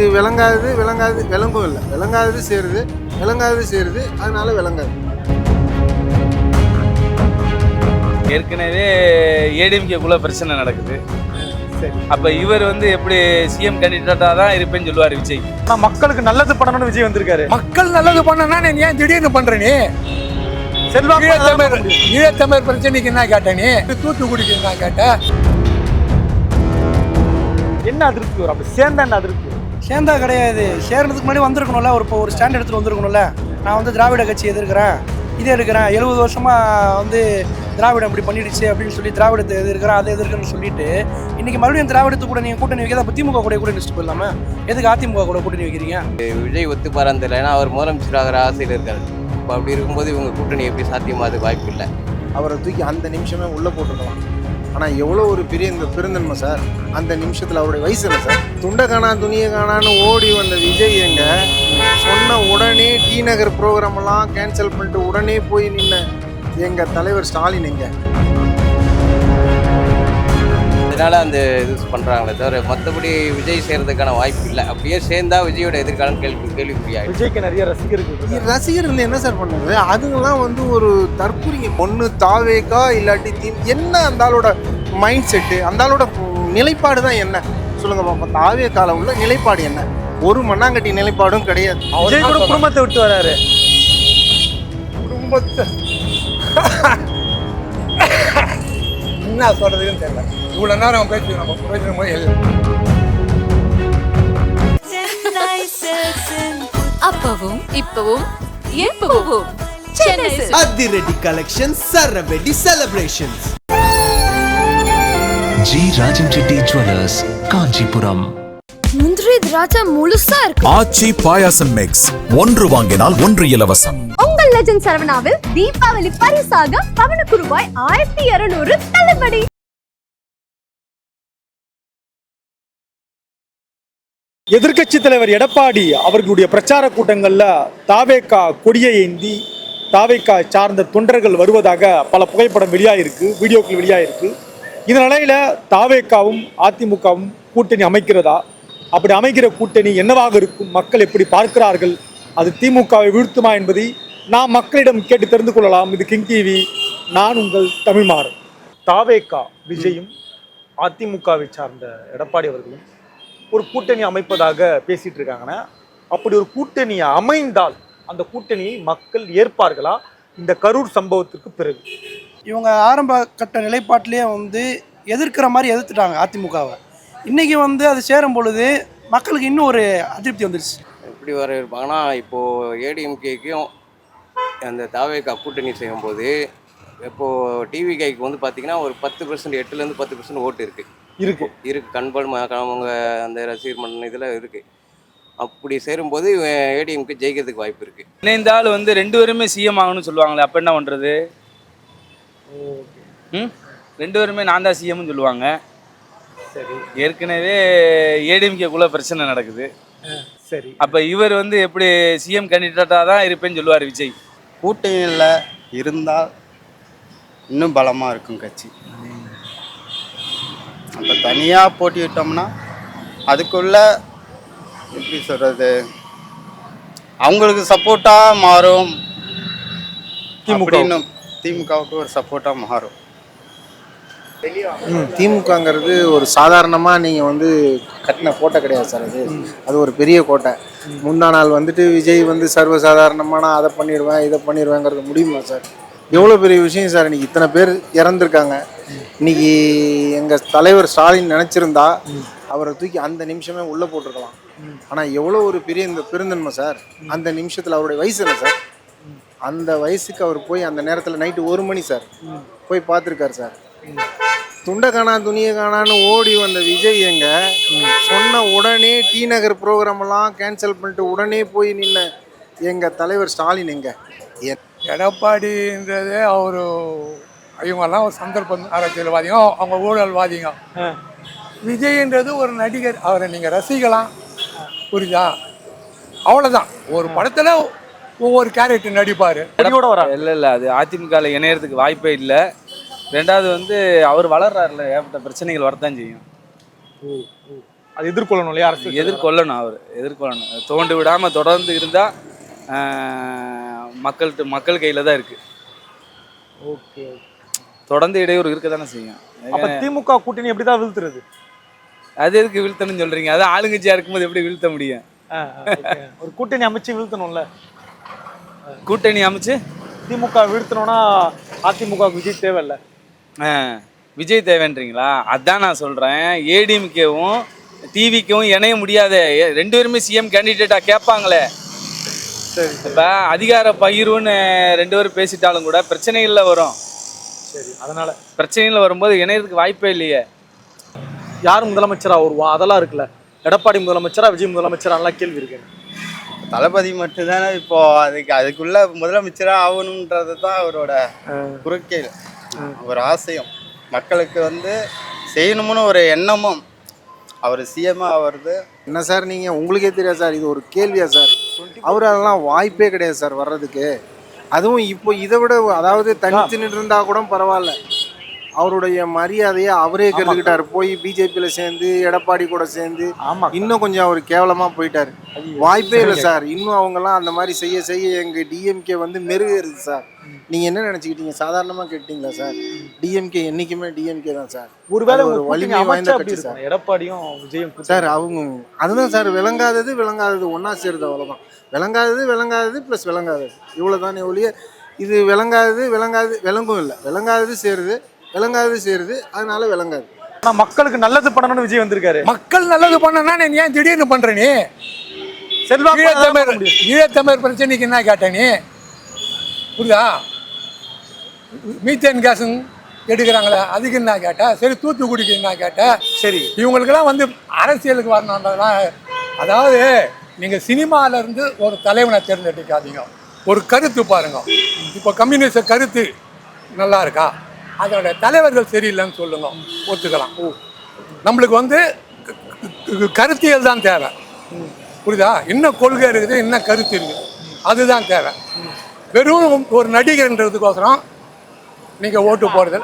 இது விளங்காதது விளங்காது விளங்கும் இல்லை. விளங்காதது சேருது விளங்காதது சேருது அதனால விளங்காது. ஏற்கனவே ஏடிஎம்கேக்குள்ள பிரச்சனை நடக்குது. சரி. அப்ப இவர் வந்து எப்படி சிஎம் கேண்டிடேட்டா தான் இருப்பேன்னு சொல்லுவார் விஜய். ஆனா மக்களுக்கு நல்லது பண்ணணும்னு விஜய் வந்திருக்காரு. மக்கள் நல்லது பண்ணனா நீ ஏன் திடீர்னு பண்ற நீ? செல்வாக்கு ஈழத்தமிழ் ஈழத்தமிழ் பிரச்சனைக்கு என்ன கேட்ட நீ? தூத்துக்குடிக்கு என்ன கேட்ட? என்ன அதிருப்தி வரும்? அப்படி சேர்ந்தா என்ன அதிருப்தி? சேர்ந்தா கிடையாது. சேர்றதுக்கு முன்னாடி வந்திருக்கணும்ல ஒரு இப்போ ஒரு ஸ்டாண்ட் எடுத்துட்டு வந்திருக்கணும்ல. நான் வந்து திராவிட கட்சி எதிர்க்கிறேன். இதே இருக்கிறேன் எழுபது வருஷமா வந்து திராவிடம் இப்படி பண்ணிடுச்சு அப்படின்னு சொல்லி திராவிடத்தை எதிர்க்கிறேன் அதை எதிர்க்கிறேன்னு சொல்லிட்டு இன்னைக்கு மறுபடியும் திராவிடத்து கூட நீங்க கூட்டணி வைக்கிறதா? அப்போ திமுக கூட கூட நிச்சுட்டு போயிடலாமா? எதுக்கு அதிமுக கூட கூட்டணி வைக்கிறீங்க? விஜய் ஒத்துப்பாரான்னு தெரியல ஏன்னா அவர் முதலமைச்சர் ஆகிற ஆசையில் இருக்காரு. இப்போ அப்படி இருக்கும்போது இவங்க கூட்டணி எப்படி சாத்தியமாது வாய்ப்பு இல்லை. அவரை தூக்கி அந்த நிமிஷமே உள்ளே போட்டுருக்கலாம் ஆனால் எவ்வளோ ஒரு பெரிய இந்த பெருந்தன்மை சார்? அந்த நிமிஷத்தில் அவருடைய வயசு இல்லை சார்? துண்டை காணா துணியை காணான்னு ஓடி வந்த விஜய் எங்க? சொன்ன உடனே டி நகர் ப்ரோக்ராம் எல்லாம் கேன்சல் பண்ணிட்டு உடனே போய் நின்ன எங்கள் தலைவர் ஸ்டாலின் எங்கே? அதனால அந்த இது பண்ணுறாங்களே தவிர மற்றபடி விஜய் சேர்றதுக்கான வாய்ப்பு இல்லை. அப்படியே சேர்ந்தா விஜயோட எதிர்காலம் கேள்வி கேள்விக்குறியாயிடும். விஜய்க்கு நிறைய ரசிகர்கள் இருக்காங்க. ரசிகர் வந்து என்ன சார் பண்ணுது அதுங்கெல்லாம் வந்து ஒரு தற்குறிங்க பொண்ணு தாவேக்கா இல்லாட்டி தீ என்ன அந்த ஆளோட மைண்ட் செட்டு அந்த ஆளோட நிலைப்பாடு தான் என்ன? சொல்லுங்க பாப்பா தாவேக்கால உள்ள நிலைப்பாடு என்ன? ஒரு மண்ணாங்கட்டி நிலைப்பாடும் கிடையாது. விஜய் கூட குடும்பத்தை விட்டு வராரு. குடும்பத்தை என்ன சொல்றதுன்னு தெரியல. இவ்வளவு நேரம் பேசி நம்ம எல்லாம் அப்பவும் இப்பவும் எப்பவும் சென்னை. அதிரடி collection சரவெடி celebrations G Rajan Reddy jewellers Kanchipuram. முந்திரி திராட்சை முழுசா இருக்கு. ஆச்சி பாயாசம் மிக்ஸ் ஒன்று வாங்கினால் ஒன்று இலவசம். உங்கள் லெஜண்ட் சரவணாவில் தீபாவளி பரிசாக பவனுக்கு ரூபாய் ஆயிரத்தி இருநூறு தள்ளுபடி. எதிர்க்கட்சி தலைவர் எடப்பாடி அவர்களுடைய பிரச்சார கூட்டங்களில் தாவேக்கா கொடியை ஏந்தி தாவேக்கா சார்ந்த தொண்டர்கள் வருவதாக பல புகைப்படம் வெளியாயிருக்கு வீடியோக்கள் வெளியாயிருக்கு. இந்த நிலையில் தாவேக்காவும் அதிமுகவும் கூட்டணி அமைக்கிறதா? அப்படி அமைக்கிற கூட்டணி என்னவாக இருக்கும்? மக்கள் எப்படி பார்க்கிறார்கள்? அது திமுகவை வீழ்த்துமா என்பதை நாம் மக்களிடம் கேட்டு தெரிந்து கொள்ளலாம். இது கிங் டிவி நான் உங்கள் தமிழ்மாறன். தாவேக்கா விஜயும் அதிமுகவை சார்ந்த எடப்பாடி அவர்களும் ஒரு கூட்டணி அமைப்பதாக பேசிட்டு இருக்காங்கன்னா அப்படி ஒரு கூட்டணி அமைந்தால் அந்த கூட்டணியை மக்கள் ஏற்பார்களா? இந்த கரூர் சம்பவத்திற்கு பிறகு. இவங்க ஆரம்ப கட்ட நிலைப்பாட்டிலேயே வந்து எதிர்க்கிற மாதிரி எதிர்த்துட்டாங்க அதிமுகவை. இன்னைக்கு வந்து அது சேரும் பொழுது மக்களுக்கு இன்னும் ஒரு அதிருப்தி வந்துருச்சு. எப்படி வர இருப்பாங்கன்னா இப்போது ஏடிஎம்கேக்கும் அந்த தாவேக்கா கூட்டணி செய்யும்போது இப்போது டிவிகைக்கு வந்து பார்த்தீங்கன்னா ஒரு பத்து பர்சன்ட் எட்டுலேருந்து பத்து பர்சன்ட் ஓட்டு இருக்குது இருக்கு. இருக்கு. கண்பால் அவங்க அந்த ரசிகர் மன்றம் இதில் இருக்குது அப்படி சேரும்போது ஏடிஎம்கே ஜெயிக்கிறதுக்கு வாய்ப்பு இருக்குது இணைந்த ஆள் வந்து ரெண்டு பேருமே சிஎம் ஆகணும்னு சொல்லுவாங்களே அப்ப என்ன பண்றது? ம்? ரெண்டு பேருமே நான் தான் சிஎம்னு சொல்லுவாங்க. சரி. ஏற்கனவே ஏடிஎம்கேக்குள்ள பிரச்சனை நடக்குது. சரி. அப்ப இவர் வந்து எப்படி சிஎம் கேண்டிடேட்டா தான் இருப்பேன்னு சொல்லுவார் விஜய். கூட்டணியில் இருந்தால் இன்னும் பலமாக இருக்கும் கட்சி. நம்ம தனியாக போட்டியிட்டோம்னா அதுக்குள்ள எப்படி சொல்கிறது அவங்களுக்கு சப்போர்ட்டாக மாறும். திமுக. திமுகவுக்கு ஒரு சப்போர்ட்டாக மாறும். திமுகங்கிறது ஒரு சாதாரணமாக நீங்கள் வந்து கட்டின கோட்டை கிடையாது சார் அது. அது ஒரு பெரிய கோட்டை. முந்தா நாள் வந்துட்டு விஜய் வந்து சர்வசாதாரணமாக நான் அதை பண்ணிடுவேன் இதை பண்ணிடுவேங்கிறது முடியுமா சார்? எவ்வளோ பெரிய விஷயம் சார் இன்னைக்கு இத்தனை பேர் இறந்துருக்காங்க. இன்னைக்கு எங்கள் தலைவர் ஸ்டாலின் நினச்சிருந்தா அவரை தூக்கி அந்த நிமிஷமே உள்ளே போட்டிருக்கலாம். ஆனால் எவ்வளோ ஒரு பெரிய இந்த பெருந்தன்மை சார். அந்த நிமிஷத்தில் அவருடைய வயசு இல்லை சார்? அந்த வயசுக்கு அவர் போய் அந்த நேரத்தில் நைட்டு ஒரு மணி சார். போய் பார்த்துருக்காரு சார். துண்டை காணா துணியை காணான்னு ஓடி வந்த விஜய் எங்க? சொன்ன உடனே டி நகர் ப்ரோக்ராம் எல்லாம் கேன்சல் பண்ணிட்டு உடனே போய் நின்ன எங்க தலைவர் ஸ்டாலின் எங்க? எடப்பாடின்றது அவர் இவங்கெல்லாம் ஒரு சந்தர்ப்ப அரசியல்வாதிங்க அவங்க ஊழல்வாதிங்க. விஜய்ன்றது ஒரு நடிகர் அவரை நீங்கள் ரசிக்கலாம். புரியுதா? அவ்வளோதான் ஒரு படத்தில் ஒவ்வொரு கேரக்டர் நடிப்பார். கொடியோட வராங்க இல்ல இல்ல அது அதிமுகவில் இணையறதுக்கு வாய்ப்பே இல்லை. ரெண்டாவது வந்து அவர் வளர்றாருல ஏகப்பட்ட பிரச்சனைகள் வரத்தான் செய்யும். அது எதிர்கொள்ளணும் இல்லையா அரசு எதிர்கொள்ளணும் அவர் எதிர்கொள்ளணும். தோண்டு விடாமல் தொடர்ந்து இருந்தால் மக்கள்கிட்ட மக்கள் கையில் தான் இருக்குது ஓகே தொடர்ந்து இடையூறு இருக்க தானே செய்யும். அப்ப திமுக கூட்டணி எப்படி தான் வீழ்த்துறது? அது எதுக்கு வீழ்த்தணும்னு சொல்கிறீங்க அது ஆளுங்கட்சியாக இருக்கும்போது எப்படி வீழ்த்த முடியும். ஒரு கூட்டணி அமைச்சு வீழ்த்தணும்ல? கூட்டணி அமைச்சு? திமுக வீழ்த்தணும்னா அதிமுக விஜய் தேவையில்ல. விஜய் தேவைன்றீங்களா? அதான் நான் சொல்கிறேன் ஏடிஎம்கேவும் டிவிக்கும் இணைய முடியாது. ரெண்டு பேருமே சிஎம் கேண்டிடேட்டாக கேட்பாங்களே. இப்போ அதிகார பகிர்வுன்னு ரெண்டு பேரும் பேசிட்டாலும் கூட பிரச்சனைகளில் வரும். சரி அதனால. பிரச்சனைகள் வரும்போது இணையறதுக்கு வாய்ப்பே இல்லையே. யார் முதலமைச்சரா வருவா அதெல்லாம் இருக்குல்ல. எடப்பாடி முதலமைச்சரா விஜய் முதலமைச்சராலாம் கேள்வி இருக்கு தளபதி மட்டும்தானே இப்போ அதுக்கு அதுக்குள்ள முதலமைச்சராக ஆகணுன்றது தான் அவரோட குறுக்கே ஒரு ஆசையும். மக்களுக்கு வந்து செய்யணும்னு ஒரு எண்ணமும். அவர் சிஎம்மாக வருது என்ன சார் நீங்கள் உங்களுக்கே தெரியாது சார். இது ஒரு கேள்வியா சார்? அவர் அதெல்லாம் வாய்ப்பே கிடையாது சார் வர்றதுக்கு. அதுவும் இப்போ இதை விட அதாவது தனித்து நின்று இருந்தா கூட பரவாயில்ல. அவருடைய மரியாதையை அவரே கருதுக்கிட்டாரு போய் பிஜேபியில் சேர்ந்து எடப்பாடி கூட சேர்ந்து இன்னும் கொஞ்சம் அவர் கேவலமாக போயிட்டாரு. வாய்ப்பே இல்லை சார். இன்னும் அவங்கெல்லாம் அந்த மாதிரி செய்ய செய்ய எங்கள் டிஎம்கே வந்து மெருகேறுது சார். நீங்கள் என்ன நினச்சிக்கிட்டீங்க? சாதாரணமாக கேட்டீங்களா சார்? டிஎம்கே என்றைக்குமே டிஎம்கே தான் சார். ஒருவேளை ஒரு வலிமை வாய்ந்த கட்சி சார். எடப்பாடியும் விஜயும். சார் அவங்க அதுதான் சார் விளங்காதது விளங்காதது ஒன்றா சேருது அவ்வளோதான் விளங்காதது விளங்காதது ப்ளஸ் விளங்காதது. இவ்வளோ தானே ஒழிய இது விளங்காதது விளங்காது விளங்கும் இல்லை. விளங்காதது சேருது விளங்காதது சேருது அதனால விளங்காது. ஆனா மக்களுக்கு நல்லது பண்ணணும்னு விஜய் வந்திருக்காரு. மக்கள் நல்லது பண்ணனா நீ ஏன் திடீர்னு பண்ற நீ? செல்வா ஈழத்தமிழ் ஈழத்தமிழ் பிரச்சனைக்கு என்ன கேட்ட நீ? புரியுதா? மீத்தேன் கேஸ் எடுக்கிறாங்களே அதுக்கு என்ன கேட்ட சரி தூத்துக்குடிக்கு என்ன கேட்ட சரி. இவங்களுக்கெல்லாம் வந்து அரசியலுக்கு வரணுன்றதெல்லாம் அதாவது நீங்கள் சினிமால இருந்து ஒரு தலைவனை தேர்ந்தெடுக்காதீங்க. ஒரு கருத்து பாருங்க. இப்போ கம்யூனிஸ்ட் கருத்து நல்லா இருக்கா? அதோட தலைவர்கள் சரியில்லைன்னு சொல்லுங்க. ஒத்துக்கலாம். நம்மளுக்கு வந்து கருத்தியல் தான் தேவை. புரியுதா? என்ன கொள்கை இருக்குது என்ன கருத்து இருக்குது அதுதான் தேவை. வெறும் ஒரு நடிகர்ன்றதுக்கோசரம் நீங்கள் ஓட்டு போடுறது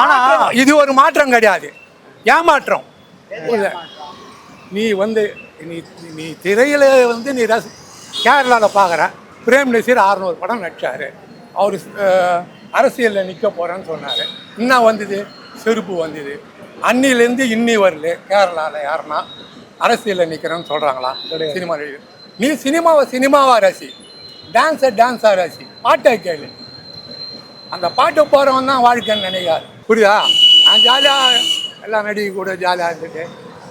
ஆனா இது ஒரு மாற்றம் கிடையாது. ஏமாற்றம்? நீ வந்து நீ நீ திரையில வந்து நீ ரசி கேரளாவில் பார்க்குற பிரேம் நசீர் அறுநூறு படம் நடிச்சாரு. அவர் அரசியலில் நிற்க போகிறேன்னு சொன்னார். என்ன வந்தது? செருப்பு வந்தது. அன்னிலேருந்து இன்னி வரல கேரளாவில் யாருன்னா அரசியலில் நிற்கிறேன்னு சொல்கிறாங்களா சினிமா நீ சினிமாவை சினிமாவா ரசி. டான்ஸை டான்ஸாக ரசி. பாட்டை கேளு. அந்த பாட்டு போகிறவன் தான் வாழ்க்கைன்னு நினைக்காது புரியுதா? நான் ஜாலியாக எல்லா நடிகை கூட ஜாலியாக இருந்துட்டு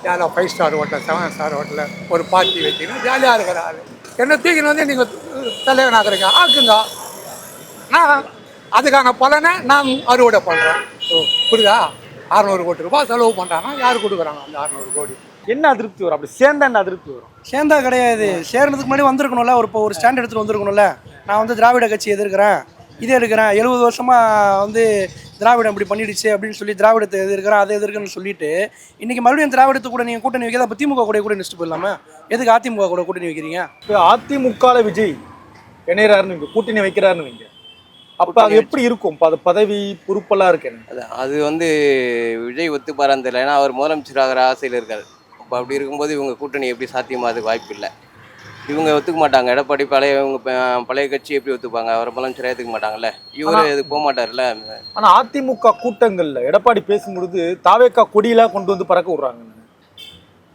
ஜாலியாக five star hotel seven star ஹோட்டலில் ஒரு பார்ட்டி வச்சுக்கின்னு ஜாலியாக இருக்கிற ஆள். என்ன தூக்கின்னு வந்து நீங்கள் தலைவனாக்குறீங்க ஆக்குங்க. நான் அதுக்கான பலனை நான் அறுவடை பண்ணுறேன் புரியுதா? அறநூறு கோடி ரூபாய் செலவு பண்ணுறாங்கன்னா யார் கொடுக்குறாங்க அந்த அறநூறு கோடி? என்ன அதிருப்தி வரும்? அப்படி சேர்ந்தா என்ன அதிருப்தி வரும்? சேர்ந்தா கிடையாது. சேர்றதுக்கு முன்னாடி வந்திருக்கணும்ல ஒரு இப்போ ஒரு ஸ்டாண்ட் எடுத்துட்டு வந்திருக்கணும்ல. நான் வந்து திராவிட கட்சி எதிர்க்கிறேன். இதே எடுக்கிறேன். எழுபது வருஷமா வந்து திராவிடம் இப்படி பண்ணிடுச்சு அப்படின்னு சொல்லி திராவிடத்தை எதிர்க்கிறேன் அதை எதிர்க்கிறேன்னு சொல்லிட்டு இன்னைக்கு மறுபடியும் திராவிடத்து கூட நீங்கள் கூட்டணி வைக்காத அப்போ திமுக கூட கூட நிச்சுட்டு போயிடலாமா? எதுக்கு அதிமுக கூட கூட்டணி வைக்கிறீங்க? இப்போ அதிமுகல விஜய் இணையறாருன்னு கூட்டணி வைக்கிறாருன்னு வைங்க. அப்ப அது எப்படி இருக்கும்? இப்ப அது பதவி பொறுப்பெல்லாம் இருக்கு. அது அது வந்து விஜய் ஒத்துப்பாரான்னு தெரியல. ஏன்னா அவர் முதலமைச்சர் ஆகிற ஆசையில் இருக்கார். அப்போ அப்படி இருக்கும்போது இவங்க கூட்டணி எப்படி சாத்தியமாகிறதுக்கு வாய்ப்பு இல்லை. இவங்க ஒத்துக்க மாட்டாங்க. எடப்பாடி பழைய இவங்க ப- பழைய கட்சி எப்படி ஒத்துப்பாங்க? அவரை முதலமைச்சராக ஏற்றுக்க மாட்டாங்கல்ல? இவர் இது போக மாட்டார்ல ஆனா அதிமுக கூட்டங்கள்ல எடப்பாடி பேசும்பொழுது தாவேக்கா கொடியெல்லாம் கொண்டு வந்து பறக்க விடுறாங்க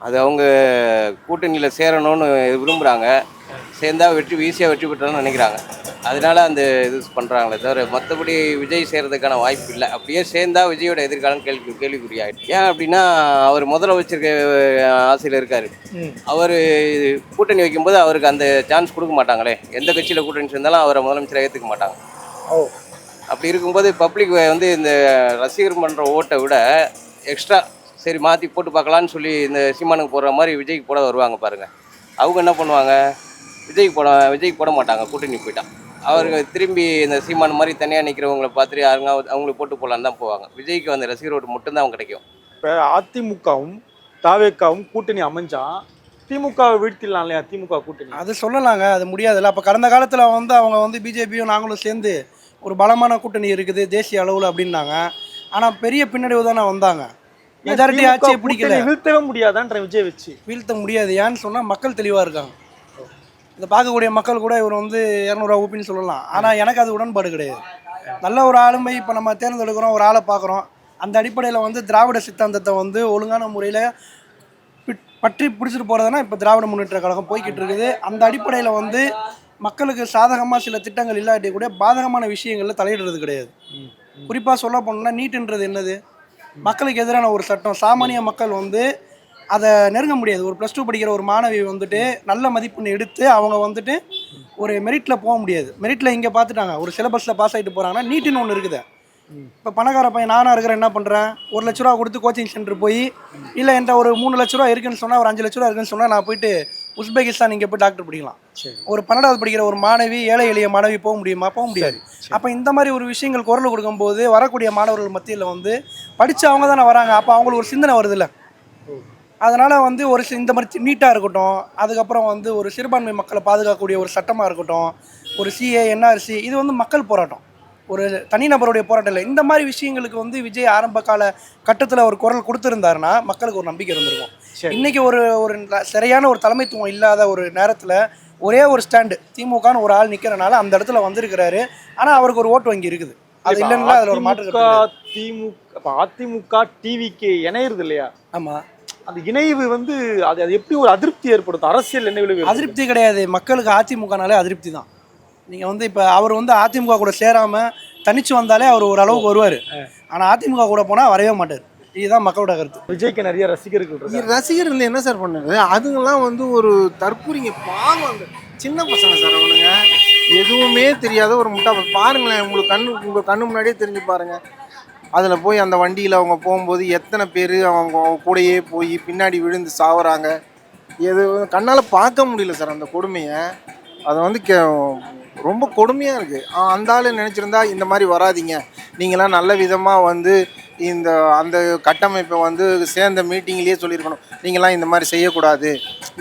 அது அவங்க கூட்டணியில் சேரணும்னு விரும்புகிறாங்க சேர்ந்தா வெற்றி ஈஸியாக வெற்றி பெற்றோம்னு நினைக்கிறாங்க. அதனால அந்த இது பண்ணுறாங்களே தவிர மற்றபடி விஜய் சேர்றதுக்கான வாய்ப்பு இல்லை. அப்படியே சேர்ந்தா விஜயோட எதிர்காலம் கேள்வி கேள்விக்குறியாயிடும். ஏன் அப்படின்னா அவர் முதல்ல வச்சிருக்க ஆசையில் இருக்கார். அவர் கூட்டணி வைக்கும்போது அவருக்கு அந்த சான்ஸ் கொடுக்க மாட்டாங்களே. எந்த கட்சியில் கூட்டணி சேர்ந்தாலும் அவரை முதலமைச்சரை ஏற்றுக்க மாட்டாங்க. அப்படி இருக்கும்போது பப்ளிக் வந்து இந்த ரசிகர் மன்ற ஓட்டை விட எக்ஸ்ட்ரா சரி மாற்றி போட்டு பார்க்கலான்னு சொல்லி இந்த சீமானுக்கு போடுற மாதிரி விஜய்க்கு போட வருவாங்க பாருங்க. அவங்க என்ன பண்ணுவாங்க? விஜய்க்கு போட விஜய்க்கு போட மாட்டாங்க கூட்டணி போயிட்டான் அவருக்கு திரும்பி இந்த சீமான் மாதிரி தனியாக நிற்கிறவங்கள பார்த்துட்டு யாருங்க அவங்களுக்கு போட்டு போடலான்னு தான் போவாங்க. விஜய்க்கு அந்த ரசிகர் ஓட்டு மட்டும்தான் அவங்க கிடைக்கும். இப்ப அதிமுகவும் தாவேக்காவும் கூட்டணி அமைஞ்சா திமுக வீழ்த்திடலாம் இல்லையா? திமுக கூட்டணி. அது சொல்லலாங்க அது முடியாதுல்ல. அப்போ கடந்த காலத்தில் வந்து அவங்க வந்து பிஜேபியும் நாங்களும் சேர்ந்து ஒரு பலமான கூட்டணி இருக்குது தேசிய அளவில் அப்படின்னாங்க. ஆனால் பெரிய பின்னடைவு தானே வந்தாங்க. மெஜாரிட்டி ஆட்சியை பிடிக்கல. வீழ்த்தவே முடியாதான்ற விஜய் வச்சு. வீழ்த்த முடியாது. ஏன்னு சொன்னால் மக்கள் தெளிவாக இருக்காங்க. இதை பார்க்கக்கூடிய மக்கள் கூட இவர் வந்து இரநூறுவா ஊப்பின்னு சொல்லலாம். ஆனால் எனக்கு அது உடன்பாடு கிடையாது. நல்ல ஒரு ஆளுமை இப்போ நம்ம தேர்ந்தெடுக்கிறோம் ஒரு ஆளை பார்க்குறோம். அந்த அடிப்படையில் வந்து திராவிட சித்தாந்தத்தை வந்து ஒழுங்கான முறையில் பற்றி பிடிச்சிட்டு போகிறதுனா இப்போ திராவிட முன்னேற்ற கழகம் போய்கிட்டு இருக்குது. அந்த அடிப்படையில் வந்து மக்களுக்கு சாதகமாக சில திட்டங்கள் இல்லாட்டி கூட பாதகமான விஷயங்களில் தலையிடுறது கிடையாது. குறிப்பாக சொல்ல போனோம்னா நீட்டுன்றது என்னது? மக்களுக்கு எதிரான ஒரு சட்டம். சாமானிய மக்கள் வந்து அதை நெருங்க முடியாது. ஒரு ப்ளஸ் டூ படிக்கிற ஒரு மாணவி வந்துட்டு நல்ல மதிப்பெண் எடுத்து அவங்க வந்துட்டு ஒரு மெரிட்டில் போக முடியாது. மெரிட்டில் இங்கே பார்த்துட்டாங்க ஒரு சிலபஸில் பாஸ் ஆகிட்டு போகிறாங்கன்னா நீட்டுன்னு ஒன்று இருக்குது. இப்போ பணக்கார பையன் நானாக இருக்கிறேன் என்ன பண்ணுறேன் ஒரு லட்ச ரூபா கொடுத்து கோச்சிங் சென்டர் போய் இல்லை என்கிட்ட ஒரு மூணு லட்ச ரூபா இருக்குன்னு சொன்னால் ஒரு அஞ்சு லட்ச ரூபா இருக்குன்னு சொன்னால் நான் போயிட்டு உஸ்பெகிஸ்தான் இங்கே போய் டாக்டர் படிக்கலாம். ஒரு பன்னெண்டாவது படிக்கிற ஒரு மாணவி ஏழை எளிய மாணவி போக முடியுமா? போக முடியாது. அப்போ இந்த மாதிரி ஒரு விஷயங்கள் குரல் கொடுக்கும்போது வரக்கூடிய மாணவர்கள் மத்தியில் வந்து படித்து அவங்க தானே வராங்க. அப்போ அவங்களுக்கு ஒரு சிந்தனை வருதுல்ல. அதனால் வந்து ஒரு இந்த மாதிரி நீட்டாக இருக்கட்டும் அதுக்கப்புறம் வந்து ஒரு சிறுபான்மை மக்களை பாதுகாக்கக்கூடிய ஒரு சட்டமாக இருக்கட்டும் ஒரு சிஏ என்ஆர்சி இது வந்து மக்கள் போராட்டம். ஒரு தனிநபருடைய போராட்டம் இல்லை. இந்த மாதிரி விஷயங்களுக்கு வந்து விஜய் ஆரம்ப கால கட்டத்தில் ஒரு குரல் கொடுத்துருந்தாருன்னா மக்களுக்கு ஒரு நம்பிக்கை இருந்திருக்கும். இன்னைக்கு ஒரு ஒரு சரியான ஒரு தலைமைத்துவம் இல்லாத ஒரு நேரத்தில் ஒரே ஒரு ஸ்டாண்டு திமுகன்னு ஒரு ஆள் நிற்கிறனால அந்த இடத்துல வந்திருக்கிறாரு. ஆனால் அவருக்கு ஒரு ஓட்டு வங்கி இருக்குது. அது இல்லைன்னா அதில் ஒரு மாற்று. திமுக அதிமுக டிவிக்கு இணையிறது இல்லையா? ஆமாம் அந்த இணைவு வந்து அது அது எப்படி ஒரு அதிருப்தி ஏற்படுத்தும்? அரசியல் என்ன விளைவு? அதிருப்தி கிடையாது. மக்களுக்கு அதிமுகனாலே அதிருப்தி தான். நீங்கள் வந்து இப்போ அவர் வந்து அதிமுக கூட சேராமல் தனிச்சு வந்தாலே அவர் ஒரு அளவுக்கு வருவார். ஆனால் அதிமுக கூட போனால் வரவே மாட்டார். இதுதான் மக்களோட கருத்து. விஜய்க்கு நிறைய ரசிகர்கள் ரசிகர்கள் என்ன சார் பண்ணுது அதுங்கெல்லாம் வந்து ஒரு தற்கூரிங்க பாவம் அந்த சின்ன பசங்க சார் அவனுங்க. எதுவுமே தெரியாத ஒரு முட்டா. பாருங்களேன் உங்களுக்கு கண்ணு உங்கள் கண்ணு முன்னாடியே தெரிஞ்சு பாருங்க. அதில் போய் அந்த வண்டியில் அவங்க போகும்போது எத்தனை பேர் அவங்க அவங்க கூடயே போய் பின்னாடி விழுந்து சாவுறாங்க. எது கண்ணால் பார்க்க முடியல சார் அந்த கொடுமையை. அதை வந்து கே ரொம்ப கொடுமையாக இருக்குது அந்த ஆள் நினச்சிருந்தா இந்த மாதிரி வராதீங்க. நீங்களாம் நல்ல விதமாக வந்து இந்த அந்த கட்டமைப்பை வந்து சேர்ந்த மீட்டிங்லேயே சொல்லியிருக்கணும். நீங்களாம் இந்த மாதிரி செய்யக்கூடாது.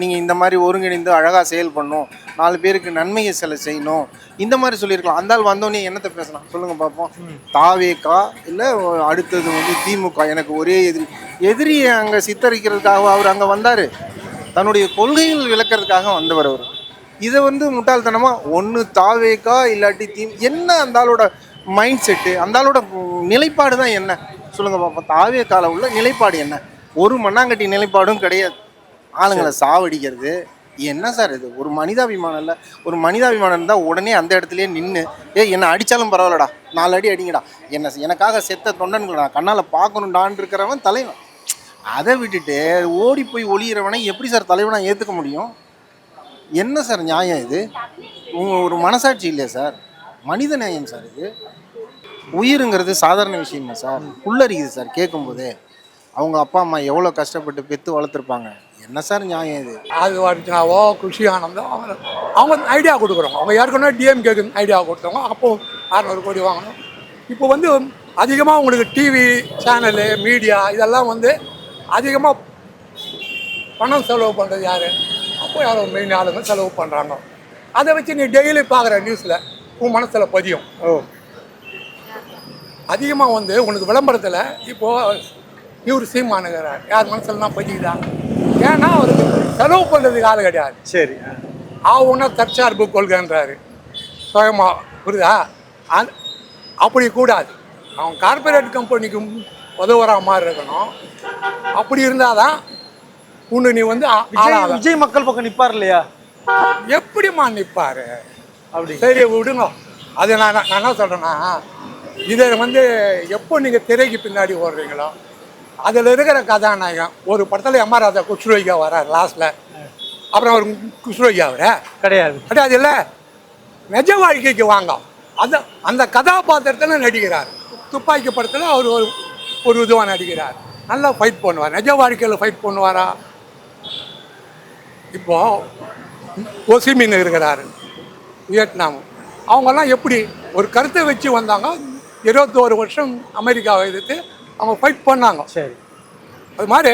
நீங்கள் இந்த மாதிரி ஒருங்கிணைந்து அழகாக செயல் பண்ணணும் நாலு பேருக்கு நன்மையை சில செய்யணும். இந்த மாதிரி சொல்லியிருக்கலாம். அந்த ஆள் வந்தோடனே என்னத்தை பேசலாம்? சொல்லுங்கள் பார்ப்போம் தாவேக்கா இல்லை அடுத்தது வந்து திமுக. எனக்கு ஒரே எதிரி. எதிரியை அங்கே சித்தரிக்கிறதுக்காக அவர் அங்கே வந்தார். தன்னுடைய கொள்கைகள் விளக்கறதுக்காக வந்தவர் அவர். இதை வந்து முட்டாள்தனமாக ஒன்று தாவேக்கா இல்லாட்டி தீ என்ன அந்த ஆளோட மைண்ட் செட்டு அந்த ஆளோட நிலைப்பாடு தான் என்ன? சொல்லுங்க பாப்போம். தாவேக்கால உள்ள நிலைப்பாடு என்ன? ஒரு மண்ணாங்கட்டி நிலைப்பாடும் கிடையாது. ஆளுங்களை சாவடிக்கிறது. என்ன சார் இது? ஒரு மனிதாபிமானம் இல்லை. ஒரு மனிதாபிமானம் இருந்தால் உடனே அந்த இடத்துலயே நின்று ஏ என்னை அடித்தாலும் பரவாயில்லடா நாலு அடி அடிங்கடா. என்ன எனக்காக செத்த தொண்டன்களா கண்ணால் பார்க்கணுண்டான் இருக்கிறவன் தலைவன். அதை விட்டுட்டு ஓடி போய் ஒளியிறவனை எப்படி சார் தலைவனாக ஏற்றுக்க முடியும்? என்ன சார் நியாயம் இது? உங்க ஒரு மனசாட்சி இல்லையா சார்? மனித நியாயம் சார் இது. உயிருங்கிறது சாதாரண விஷயமா சார்? புல்லரிக்குது சார் கேட்கும்போதே. அவங்க அப்பா அம்மா எவ்வளோ கஷ்டப்பட்டு பெற்று வளர்த்துருப்பாங்க? என்ன சார் நியாயம் இது? அது அர்ச்சனாவோ குஷி ஆனந்தோ அவங்க அவங்க ஐடியா கொடுக்குறோங்க அவங்க ஏற்கனவே டிஎம்கேக்கு ஐடியா கொடுத்தவங்க. அப்போ அறநூறு கோடி வாங்கணும். இப்போ வந்து அதிகமாக உங்களுக்கு டிவி சேனலு மீடியா இதெல்லாம் வந்து அதிகமாக பணம் செலவு பண்ணுறது யார்? அப்போ யாரோ மெயின் ஆளுங்க செலவு பண்ணுறாங்க அதை வச்சு நீ டெய்லி பார்க்குற நியூஸில் உன் மனசில் பதியும். ஓ. அதிகமாக வந்து உனக்கு விளம்பரத்தில் இப்போது இவர் சீமானுங்கிறார். யார் மனசுலனா பதிக்குதா ஏன்னா அவருக்கு செலவு பண்ணுறதுக்கு ஆள் கிடையாது. சரி. ஆகும்னா தற்சார்பு கொள்கைன்றாரு. சுயமா புரியுதா? அது அப்படி கூடாது. அவன் கார்பரேட் கம்பெனிக்கு உதவுற மாதிரி இருக்கணும். அப்படி இருந்தால் தான் உன்னை நீ வந்து விஜய் மக்கள் பக்கம் நிப்பார் இல்லையா? எப்படிம்மா நிற்பாரு அப்படி. சரி விடுங்க. அது நான் நான் என்ன சொல்கிறேன்னா இதை வந்து எப்போ நீங்கள் திரைக்கு பின்னாடி ஓடுறீங்களோ அதில் இருக்கிற கதாநாயகன் ஒரு படத்தில் எம்ஆர் ராஜா குஷ்ரோகியா வரார் லாஸ்ட்டில் அப்புறம் அவர் குஷ்ரோகியா அவர. கிடையாது. கிடையாது இல்லை. நிஜ வாழ்க்கைக்கு வாங்க. அந்த அந்த கதாபாத்திரத்தில் நடிக்கிறார். துப்பாக்கி படத்தில் அவர் ஒரு ஒரு இதுவாக நடிக்கிறார். நல்லா ஃபைட் பண்ணுவார். நிஜ வாழ்க்கையில் ஃபைட் பண்ணுவாரா? இப்போ ஒசிமின் இருக்கிறாரு. வியட்நாம். அவங்கெல்லாம் எப்படி ஒரு கருத்தை வச்சு வந்தாங்க? இருபத்தோரு வருஷம் அமெரிக்காவை எதிர்த்து அவங்க ஃபைட் பண்ணாங்க. சரி. அது மாதிரி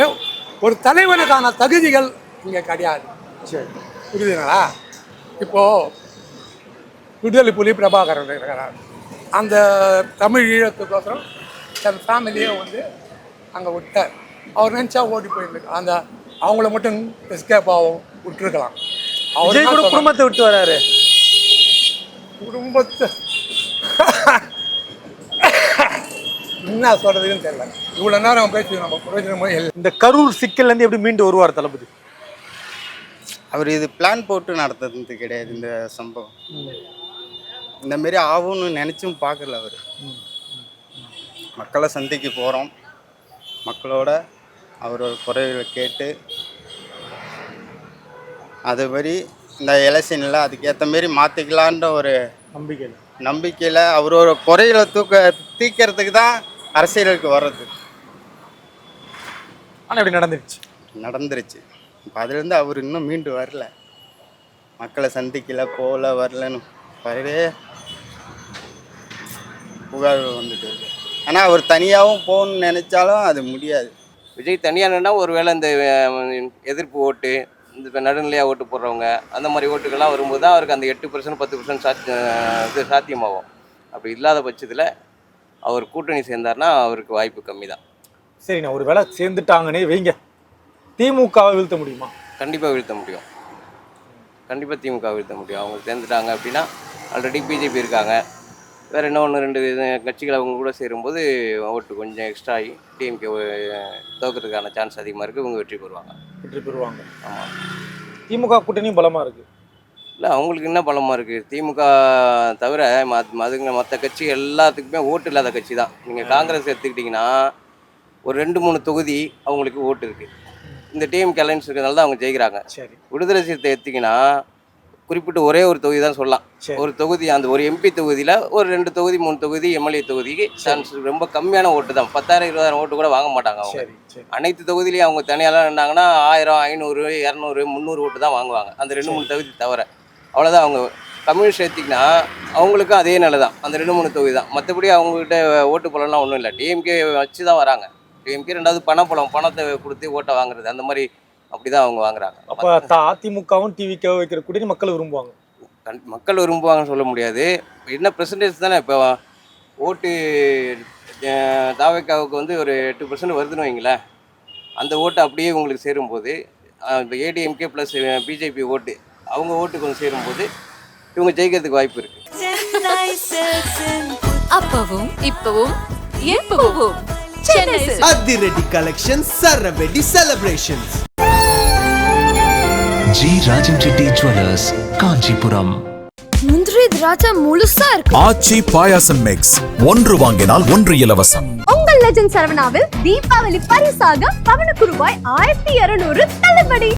ஒரு தலைவனுக்கான தகுதிகள் இங்கே கிடையாது. சரி. புரியுதுங்களா? இப்போது விடுதலை புலி பிரபாகரன் இருக்கிறார். அந்த தமிழ் ஈழத்துக்கோசரம் தன் ஃபேமிலியை வந்து அங்கே விட்டார். அவர் நினச்சா ஓடி போயிருக்கு அந்த அவங்கள மட்டும் எஸ்கேப் ஆகும் விட்டுருக்கலாம். அவர் கூட? குடும்பத்தை விட்டு வராரு. குடும்பத்தை என்ன சொல்றதுன்னு தெரியல. இவ்வளோ நேரம் பேசி நம்ம பிரயோஜனமே இந்த கரூர் சிக்கல்ல இருந்து எப்படி மீண்டு வருவார் தளபதி? அவர் இது பிளான் போட்டு நடத்துறது கிடையாது இந்த சம்பவம். இந்த மாதிரி ஆகும்னு நினச்சும் பார்க்கல அவர். மக்களை சந்திக்க போகிறோம் மக்களோட அவரோட குறைகளை கேட்டு அது மாதிரி இந்த எலெக்ஷனில் அதுக்கேற்ற மாரி மாற்றிக்கலான்ற ஒரு நம்பிக்கை நம்பிக்கையில் அவரோட குறைகளை தூக்க தீர்க்கறதுக்கு தான் அரசியலுக்கு வர்றது. ஆனா இப்படி நடந்துருச்சு. நடந்துருச்சு. இப்போ அதுலேருந்து அவர் இன்னும் மீண்டு வரல. மக்களை சந்திக்கல போகல வரலன்னு. பழைய புகார் வந்துட்டு இருக்கு. ஆனால் அவர் தனியாகவும் போகணும்னு நினைச்சாலும் அது முடியாது. விஜய் தனியானா ஒரு வேளை இந்த எதிர்ப்பு ஓட்டு இந்த இப்போ நடுநிலையாக ஓட்டு போடுறவங்க அந்த மாதிரி ஓட்டுகள்லாம் வரும்போது தான் அவருக்கு அந்த எட்டு பர்சன்ட் பத்து பர்சன்ட் சாத்தி அஹ், இது சாத்தியமாகும். அப்படி இல்லாத பட்சத்தில் அவர் கூட்டணி சேர்ந்தார்னா அவருக்கு வாய்ப்பு கம்மி தான் சரிண்ணா ஒரு வேளை சேர்ந்துட்டாங்கன்னே வைங்க. திமுகவை வீழ்த்த முடியுமா? கண்டிப்பாக வீழ்த்த முடியும். கண்டிப்பாக திமுக வீழ்த்த முடியும். அவங்க சேர்ந்துட்டாங்க அப்படின்னா ஆல்ரெடி பிஜேபி இருக்காங்க. வேறு என்ன ஒன்று ரெண்டு கட்சிகள் அவங்க கூட சேரும்போது ஓட்டு கொஞ்சம் எக்ஸ்ட்ரா ஆகி டிஎம்கே தோக்கிறதுக்கான சான்ஸ் அதிகமாக இருக்குது இவங்க வெற்றி பெறுவாங்க. வெற்றி பெறுவாங்க. ஆமாம் திமுக கூட்டணியும் பலமா இருக்கு. இல்லை அவங்களுக்கு என்ன பலமாக இருக்குது திமுக தவிர அதுங்க மற்ற கட்சி எல்லாத்துக்குமே ஓட்டு இல்லாத கட்சி தான். நீங்கள் காங்கிரஸ் எடுத்துக்கிட்டிங்கன்னா ஒரு ரெண்டு மூணு தொகுதி அவங்களுக்கு ஓட்டு இருக்குது இந்த டிஎம்கே அலைன்ஸ் இருக்கிறதுனால தான் அவங்க ஜெயிக்கிறாங்க. சரி. விடுதலை சிறுத்தை எடுத்திங்கன்னா குறிப்பிட்டு ஒரே ஒரு தொகுதி தான் சொல்லலாம். ஒரு தொகுதி அந்த ஒரு எம்பி தொகுதியில் ஒரு ரெண்டு தொகுதி மூணு தொகுதி எம்எல்ஏ தொகுதிக்கு சான்ஸ் ரொம்ப கம்மியான ஓட்டு தான். பத்தாயிரம் இருபதாயிரம் ஓட்டு கூட வாங்க மாட்டாங்க அவங்க. அனைத்து தொகுதியிலையும் அவங்க தனியாலாம் இருந்தாங்கன்னா ஆயிரம் ஐநூறு இரநூறு முந்நூறு ஓட்டு தான் வாங்குவாங்க. அந்த ரெண்டு மூணு தொகுதி தவிர. அவ்வளோதான் அவங்க கம்யூனிஸ்ட் எடுத்திங்கன்னா அவங்களுக்கும் அதே நிலை தான் அந்த ரெண்டு மூணு தொகுதி தான் மற்றபடி அவங்ககிட்ட ஓட்டு பலம்லாம் ஒன்றும் இல்லை. டிஎம்கே வச்சு தான் வராங்க. டிஎம்கே ரெண்டாவது பணப்பலம் பணத்தை கொடுத்து ஓட்டை வாங்குறது. அந்த மாதிரி அப்படி தான் அவங்க வாங்குறாங்க. அப்ப அதிமுகவும் டிவிக்கவும் வைக்கிற கூட்டணி மக்கள் விரும்புவாங்க. கண் மக்கள் விரும்புவாங்கன்னு சொல்ல முடியாது. என்ன பெர்சன்டேஜ் தானே? இப்போ ஓட்டு தாவேக்காவுக்கு வந்து ஒரு எட்டு பர்சன்ட் வருதுன்னு வைங்களேன் அந்த ஓட்டு அப்படியே உங்களுக்கு சேரும்போது இப்போ ஏடிஎம்கே ப்ளஸ் பிஜேபி ஓட்டு அவங்க ஓட்டு கொஞ்சம் சேரும்போது இவங்க ஜெயிக்கிறதுக்கு வாய்ப்பு இருக்குது அப்பவும் இப்பவும் எப்பவும். அதிரடி collection சரவெடி celebrations G Rajan Reddy jewellers Kanchipuram. முந்திரி திராட்சை முழுசா இருக்கு. ஆச்சி பாயாசம் மிக்ஸ் ஒன்று வாங்கினால் ஒன்று இலவசம். உங்கள் லெஜண்ட் சரவணாவில் தீபாவளி பரிசாக பவனுக்கு ரூபாய் ஆயிரத்தி இருநூறு தள்ளுபடி.